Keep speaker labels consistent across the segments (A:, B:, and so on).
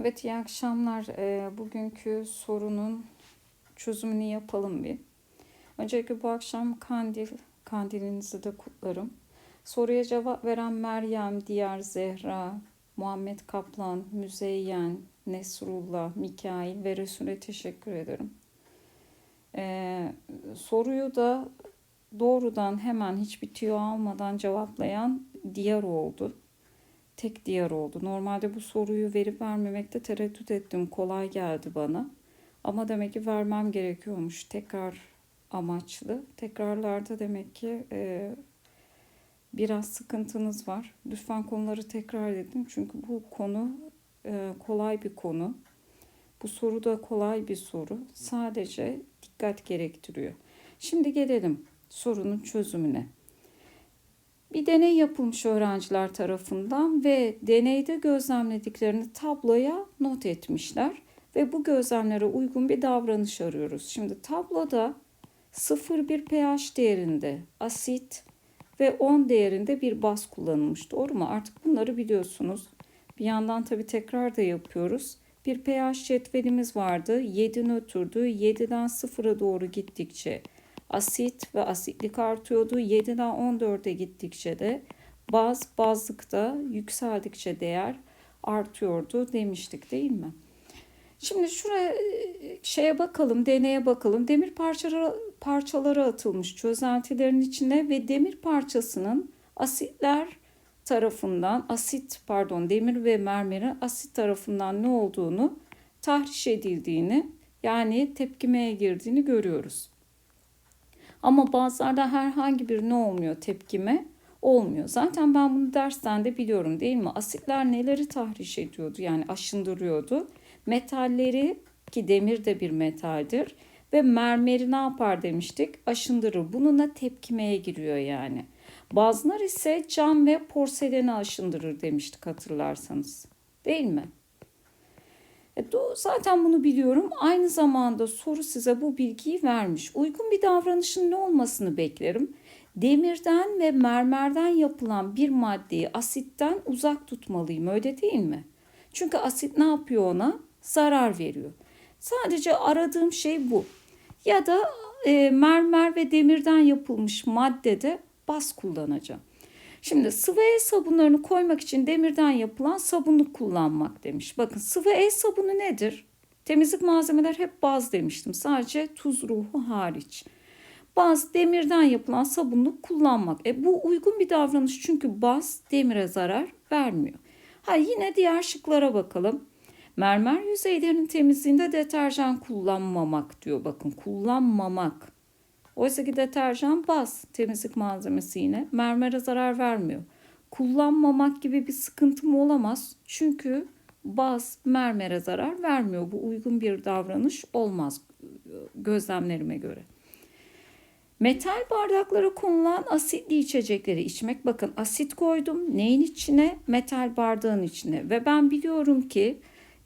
A: Evet iyi akşamlar. Ee, bugünkü sorunun çözümünü yapalım bir. Öncelikle bu akşam kandil, kandilinizi de kutlarım. Soruya cevap veren Meryem, Diyar Zehra, Muhammed Kaplan, Müzeyyen, Nesrullah, Mikail ve Resul'e teşekkür ederim. Ee, soruyu da doğrudan hemen hiç bitiyor almadan cevaplayan Diyar oldu tek diyar oldu. Normalde bu soruyu verip vermemekte tereddüt ettim. Kolay geldi bana. Ama demek ki vermem gerekiyormuş. Tekrar amaçlı. Tekrarlarda demek ki e, biraz sıkıntınız var. Lütfen konuları tekrar edin. Çünkü bu konu e, kolay bir konu. Bu soru da kolay bir soru. Sadece dikkat gerektiriyor. Şimdi gelelim sorunun çözümüne. Bir deney yapılmış öğrenciler tarafından ve deneyde gözlemlediklerini tabloya not etmişler ve bu gözlemlere uygun bir davranış arıyoruz. Şimdi tabloda 0,1 pH değerinde asit ve 10 değerinde bir baz kullanılmış. Doğru mu? Artık bunları biliyorsunuz. Bir yandan tabii tekrar da yapıyoruz. Bir pH cetvelimiz vardı. 7 nötrdü. 7'den 0'a doğru gittikçe asit ve asitlik artıyordu. 7'den 14'e gittikçe de baz bazlıkta yükseldikçe değer artıyordu demiştik değil mi? Şimdi şuraya şeye bakalım, deneye bakalım. Demir parçaları, parçaları atılmış çözeltilerin içine ve demir parçasının asitler tarafından, asit pardon demir ve mermerin asit tarafından ne olduğunu tahriş edildiğini yani tepkimeye girdiğini görüyoruz. Ama bazılarda herhangi bir ne olmuyor tepkime olmuyor. Zaten ben bunu dersten de biliyorum değil mi? Asitler neleri tahriş ediyordu yani aşındırıyordu. Metalleri ki demir de bir metaldir ve mermeri ne yapar demiştik? Aşındırır. Bununla tepkimeye giriyor yani. Bazılar ise cam ve porseleni aşındırır demiştik hatırlarsanız. Değil mi? E, zaten bunu biliyorum. Aynı zamanda soru size bu bilgiyi vermiş. Uygun bir davranışın ne olmasını beklerim? Demirden ve mermerden yapılan bir maddeyi asitten uzak tutmalıyım öyle değil mi? Çünkü asit ne yapıyor ona? Zarar veriyor. Sadece aradığım şey bu. Ya da e, mermer ve demirden yapılmış maddede bas kullanacağım. Şimdi sıvı el sabunlarını koymak için demirden yapılan sabunu kullanmak demiş. Bakın sıvı el sabunu nedir? Temizlik malzemeler hep baz demiştim. Sadece tuz ruhu hariç. Baz demirden yapılan sabunu kullanmak. E bu uygun bir davranış çünkü baz demire zarar vermiyor. Ha yine diğer şıklara bakalım. Mermer yüzeylerinin temizliğinde deterjan kullanmamak diyor. Bakın kullanmamak. Oysa ki deterjan baz temizlik malzemesi yine mermere zarar vermiyor. Kullanmamak gibi bir sıkıntım olamaz. Çünkü baz mermere zarar vermiyor. Bu uygun bir davranış olmaz gözlemlerime göre. Metal bardaklara konulan asitli içecekleri içmek. Bakın asit koydum. Neyin içine? Metal bardağın içine. Ve ben biliyorum ki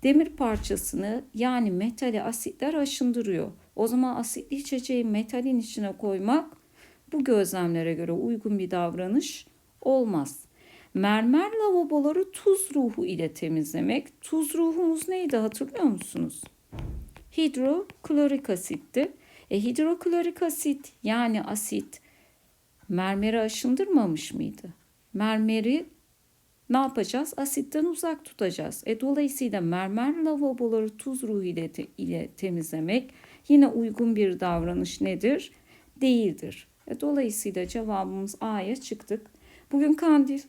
A: demir parçasını yani metali asitler aşındırıyor. O zaman asitli içeceği metalin içine koymak bu gözlemlere göre uygun bir davranış olmaz. Mermer lavaboları tuz ruhu ile temizlemek. Tuz ruhumuz neydi hatırlıyor musunuz? Hidroklorik asitti. E, hidroklorik asit yani asit mermeri aşındırmamış mıydı? Mermeri ne yapacağız? Asitten uzak tutacağız. E, dolayısıyla mermer lavaboları tuz ruhu ile, te, ile temizlemek yine uygun bir davranış nedir? Değildir. E, dolayısıyla cevabımız A'ya çıktık. Bugün kandil.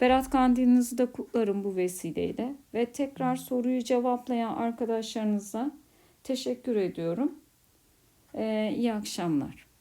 A: Berat kandilinizi de kutlarım bu vesileyle. Ve tekrar soruyu cevaplayan arkadaşlarınıza teşekkür ediyorum. Ee, iyi akşamlar.